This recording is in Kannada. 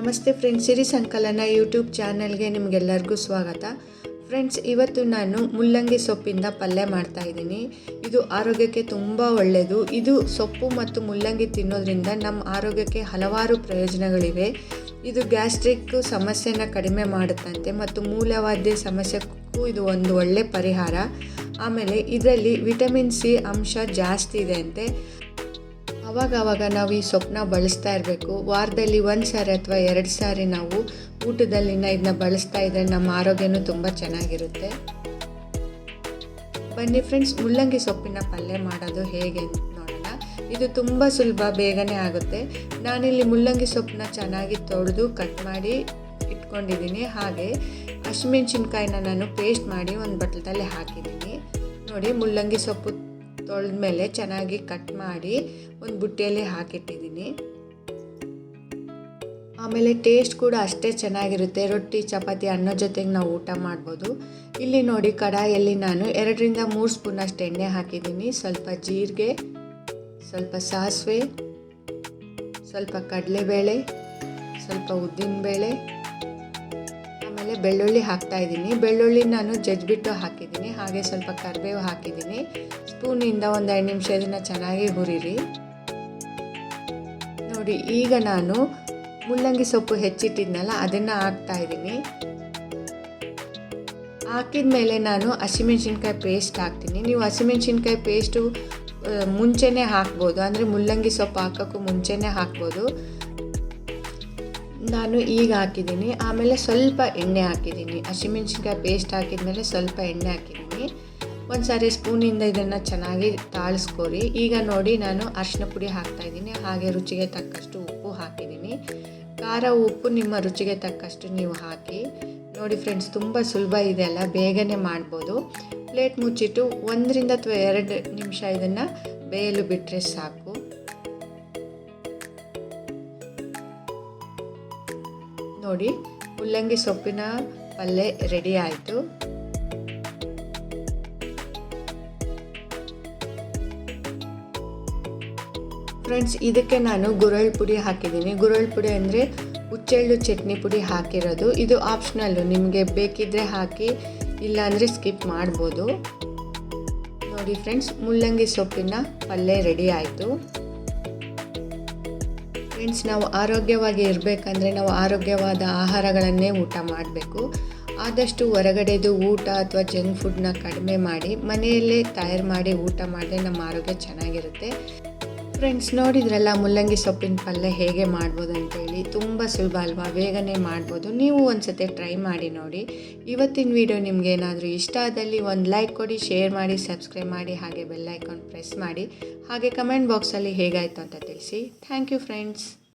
ನಮಸ್ತೆ ಫ್ರೆಂಡ್ಸ್, ಸಿರಿ ಸಂಕಲನ ಯೂಟ್ಯೂಬ್ ಚಾನಲ್ಗೆ ನಿಮಗೆಲ್ಲರಿಗೂ ಸ್ವಾಗತ. ಫ್ರೆಂಡ್ಸ್, ಇವತ್ತು ನಾನು ಮುಲ್ಲಂಗಿ ಸೊಪ್ಪಿಂದ ಪಲ್ಯ ಮಾಡ್ತಾ ಇದ್ದೀನಿ. ಇದು ಆರೋಗ್ಯಕ್ಕೆ ತುಂಬ ಒಳ್ಳೆಯದು ಇದು ಸೊಪ್ಪು ಮತ್ತು ಮುಲ್ಲಂಗಿ ತಿನ್ನೋದ್ರಿಂದ ನಮ್ಮ ಆರೋಗ್ಯಕ್ಕೆ ಹಲವಾರು ಪ್ರಯೋಜನಗಳಿವೆ. ಇದು ಗ್ಯಾಸ್ಟ್ರಿಕ್ ಸಮಸ್ಯೆನ ಕಡಿಮೆ ಮಾಡುತ್ತಂತೆ ಮತ್ತು ಮೂಲವಾದ್ಯ ಸಮಸ್ಯೆಗೂ ಇದು ಒಂದು ಒಳ್ಳೆ ಪರಿಹಾರ. ಆಮೇಲೆ ಇದರಲ್ಲಿ ವಿಟಮಿನ್ ಸಿ ಅಂಶ ಜಾಸ್ತಿ ಇದೆ ಅಂತೆ. ಅವಾಗ ಅವಾಗ ನಾವು ಈ ಸೊಪ್ಪನ್ನ ಬಳಸ್ತಾ ಇರಬೇಕು. ವಾರದಲ್ಲಿ ಒಂದು ಸಾರಿ ಅಥವಾ ಎರಡು ಸಾರಿ ನಾವು ಊಟದಲ್ಲಿನ ಇದನ್ನ ಬಳಸ್ತಾ ಇದ್ದರೆ ನಮ್ಮ ಆರೋಗ್ಯನೂ ತುಂಬ ಚೆನ್ನಾಗಿರುತ್ತೆ. ಬನ್ನಿ ಫ್ರೆಂಡ್ಸ್, ಮುಲ್ಲಂಗಿ ಸೊಪ್ಪಿನ ಪಲ್ಯ ಮಾಡೋದು ಹೇಗೆ ನೋಡೋಣ. ಇದು ತುಂಬ ಸುಲಭ, ಬೇಗನೆ ಆಗುತ್ತೆ. ನಾನಿಲ್ಲಿ ಮುಲ್ಲಂಗಿ ಸೊಪ್ಪನ್ನ ಚೆನ್ನಾಗಿ ತೊಳೆದು ಕಟ್ ಮಾಡಿ ಇಟ್ಕೊಂಡಿದ್ದೀನಿ. ಹಾಗೆ ಹಸಿಮೆಣ್ಸಿನ್ಕಾಯಿನ ನಾನು ಪೇಸ್ಟ್ ಮಾಡಿ ಒಂದು ಬಟ್ಲದಲ್ಲಿ ಹಾಕಿದ್ದೀನಿ. ನೋಡಿ ಮುಳ್ಳಂಗಿ ಸೊಪ್ಪು ತೊಳೆದ್ಮೇಲೆ ಚೆನ್ನಾಗಿ ಕಟ್ ಮಾಡಿ ಒಂದು ಬುಟ್ಟಿಯಲ್ಲಿ ಹಾಕಿಟ್ಟಿದ್ದೀನಿ. ಆಮೇಲೆ ಟೇಸ್ಟ್ ಕೂಡ ಅಷ್ಟೇ ಚೆನ್ನಾಗಿರುತ್ತೆ. ರೊಟ್ಟಿ, ಚಪಾತಿ ಅನ್ನೋ ಜೊತೆಗೆ ನಾವು ಊಟ ಮಾಡ್ಬೋದು. ಇಲ್ಲಿ ನೋಡಿ ಕಡಾಯಲ್ಲಿ ನಾನು ಎರಡರಿಂದ ಮೂರು ಸ್ಪೂನ್ ಅಷ್ಟು ಎಣ್ಣೆ ಹಾಕಿದ್ದೀನಿ. ಸ್ವಲ್ಪ ಜೀರಿಗೆ, ಸ್ವಲ್ಪ ಸಾಸಿವೆ, ಸ್ವಲ್ಪ ಕಡಲೆಬೇಳೆ, ಸ್ವಲ್ಪ ಉದ್ದಿನಬೇಳೆ ಆಮೇಲೆ ಬೆಳ್ಳುಳ್ಳಿ ಹಾಕ್ತಾ ಇದ್ದೀನಿ. ಬೆಳ್ಳುಳ್ಳಿ ನಾನು ಜಜ್ಬಿಟ್ಟು ಹಾಕಿದ್ದೀನಿ. ಹಾಗೆ ಸ್ವಲ್ಪ ಕರಿಬೇವು ಹಾಕಿದ್ದೀನಿ. ಸ್ಪೂನಿಂದ ಒಂದು ಎರಡು ನಿಮಿಷ ಇದನ್ನು ಚೆನ್ನಾಗಿ ಹುರಿರಿ. ನೋಡಿ, ಈಗ ನಾನು ಮುಲ್ಲಂಗಿ ಸೊಪ್ಪು ಹೆಚ್ಚಿಟ್ಟಿದ್ನಲ್ಲ, ಅದನ್ನು ಹಾಕ್ತಾ ಇದ್ದೀನಿ. ಹಾಕಿದ ಮೇಲೆ ನಾನು ಹಸಿಮೆಣ್ಸಿನ್ಕಾಯಿ ಪೇಸ್ಟ್ ಹಾಕ್ತೀನಿ. ನೀವು ಹಸಿಮೆಣ್ಸಿನ್ಕಾಯಿ ಪೇಸ್ಟು ಮುಂಚೆನೇ ಹಾಕ್ಬೋದು. ಅಂದರೆ ಮುಲ್ಲಂಗಿ ಸೊಪ್ಪು ಹಾಕೋಕ್ಕೂ ಮುಂಚೆನೇ ಹಾಕ್ಬೋದು. ನಾನು ಈಗ ಹಾಕಿದ್ದೀನಿ. ಆಮೇಲೆ ಸ್ವಲ್ಪ ಎಣ್ಣೆ ಹಾಕಿದ್ದೀನಿ. ಹಸಿಮೆಣ್ಸಿನ್ಕಾಯಿ ಪೇಸ್ಟ್ ಹಾಕಿದ್ಮೇಲೆ ಸ್ವಲ್ಪ ಎಣ್ಣೆ ಹಾಕಿದ್ದೀನಿ. ಒಂದು ಸಾರಿ ಸ್ಪೂನಿಂದ ಇದನ್ನು ಚೆನ್ನಾಗಿ ತಾಳಿಸ್ಕೊರಿ. ಈಗ ನೋಡಿ ನಾನು ಅರಿಶಿನ ಪುಡಿ ಹಾಕ್ತಾಯಿದ್ದೀನಿ ಹಾಗೆ ರುಚಿಗೆ ತಕ್ಕಷ್ಟು ಉಪ್ಪು ಹಾಕಿದ್ದೀನಿ. ಖಾರ ಉಪ್ಪು ನಿಮ್ಮ ರುಚಿಗೆ ತಕ್ಕಷ್ಟು ನೀವು ಹಾಕಿ. ನೋಡಿ ಫ್ರೆಂಡ್ಸ್ ತುಂಬ ಸುಲಭ ಇದೆ ಅಲ್ಲ? ಬೇಗನೆ ಮಾಡ್ಬೋದು. ಪ್ಲೇಟ್ ಮುಚ್ಚಿಟ್ಟು ಒಂದರಿಂದ ಅಥವಾ ಎರಡು ನಿಮಿಷ ಇದನ್ನು ಬೇಯಲು ಬಿಟ್ಟರೆ ಸಾಕು. ನೋಡಿ ಮುಲ್ಲಂಗಿ ಸೊಪ್ಪಿನ ಪಲ್ಯ ರೆಡಿ ಆಯಿತು. ಫ್ರೆಂಡ್ಸ್ ಇದಕ್ಕೆ ನಾನು ಗುರಳ್ ಪುಡಿ ಹಾಕಿದ್ದೀನಿ. ಗುರಳ್ ಪುಡಿ ಅಂದರೆ ಹುಚ್ಚೆಳ್ಳು ಚಟ್ನಿ ಪುಡಿ ಹಾಕಿರೋದು. ಇದು ಆಪ್ಷನಲ್ಲು ನಿಮಗೆ ಬೇಕಿದ್ದರೆ ಹಾಕಿ, ಇಲ್ಲಾಂದರೆ ಸ್ಕಿಪ್ ಮಾಡ್ಬೋದು. ನೋಡಿ ಫ್ರೆಂಡ್ಸ್ ಮುಲ್ಲಂಗಿ ಸೊಪ್ಪಿನ ಪಲ್ಯ ರೆಡಿ ಆಯಿತು. ಫ್ರೆಂಡ್ಸ್ ನಾವು ಆರೋಗ್ಯವಾಗಿ ಇರಬೇಕಂದ್ರೆ ನಾವು ಆರೋಗ್ಯವಾದ ಆಹಾರಗಳನ್ನೇ ಊಟ ಮಾಡಬೇಕು. ಆದಷ್ಟು ಹೊರಗಡೆದು ಊಟ ಅಥವಾ ಜಂಕ್ ಫುಡ್ನ ಕಡಿಮೆ ಮಾಡಿ ಮನೆಯಲ್ಲೇ ತಯಾರು ಮಾಡಿ ಊಟ ಮಾಡಿದ್ರೆ ನಮ್ಮ ಆರೋಗ್ಯ ಚೆನ್ನಾಗಿರುತ್ತೆ. ಫ್ರೆಂಡ್ಸ್ ನೋಡಿದ್ರಲ್ಲ, ಮುಲ್ಲಂಗಿ ಸೊಪ್ಪಿನ ಪಲ್ಯ ಹೇಗೆ ಮಾಡ್ಬೋದು ಅಂತೇಳಿ ತುಂಬ ಸುಲಭ ಅಲ್ವಾ? ಬೇಗನೆ ಮಾಡ್ಬೋದು. ನೀವು ಒಂದ್ಸತಿ ಟ್ರೈ ಮಾಡಿ ನೋಡಿ. ಇವತ್ತಿನ ವಿಡಿಯೋ ನಿಮ್ಗೆ ಏನಾದರೂ ಇಷ್ಟ ಆದಲ್ಲಿ ಒಂದು ಲೈಕ್ ಕೊಡಿ ಶೇರ್ ಮಾಡಿ ಸಬ್ಸ್ಕ್ರೈಬ್ ಮಾಡಿ, ಹಾಗೆ ಬೆಲ್ ಐಕಾನ್ ಪ್ರೆಸ್ ಮಾಡಿ. ಹಾಗೆ ಕಮೆಂಟ್ ಬಾಕ್ಸಲ್ಲಿ ಹೇಗಾಯಿತು ಅಂತ ತಿಳಿಸಿ. Thank you friends